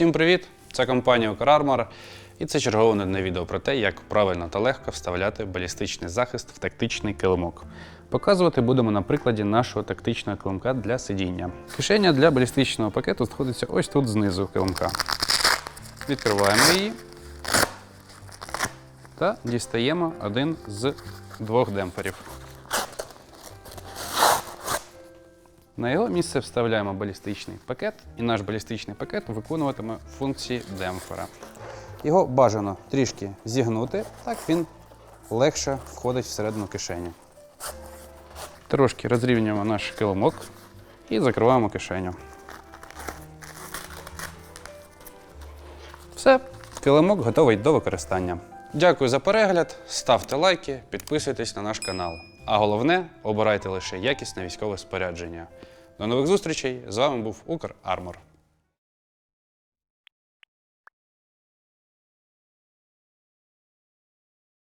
Всім привіт! Це компанія UkrArmor і це чергове нудне відео про те, як правильно та легко вставляти балістичний захист в тактичний килимок. Показувати будемо на прикладі нашого тактичного килимка для сидіння. Кишеня для балістичного пакету знаходиться ось тут знизу килимка. Відкриваємо її та дістаємо один з двох демпферів. На його місце вставляємо балістичний пакет, і наш балістичний пакет виконуватиме функції демпфера. Його бажано трішки зігнути, так він легше входить всередину кишені. Трошки розрівнюємо наш килимок і закриваємо кишеню. Все, килимок готовий до використання. Дякую за перегляд, ставте лайки, підписуйтесь на наш канал. А головне, обирайте лише якісне військове спорядження. До нових зустрічей! З вами був Укр Армор.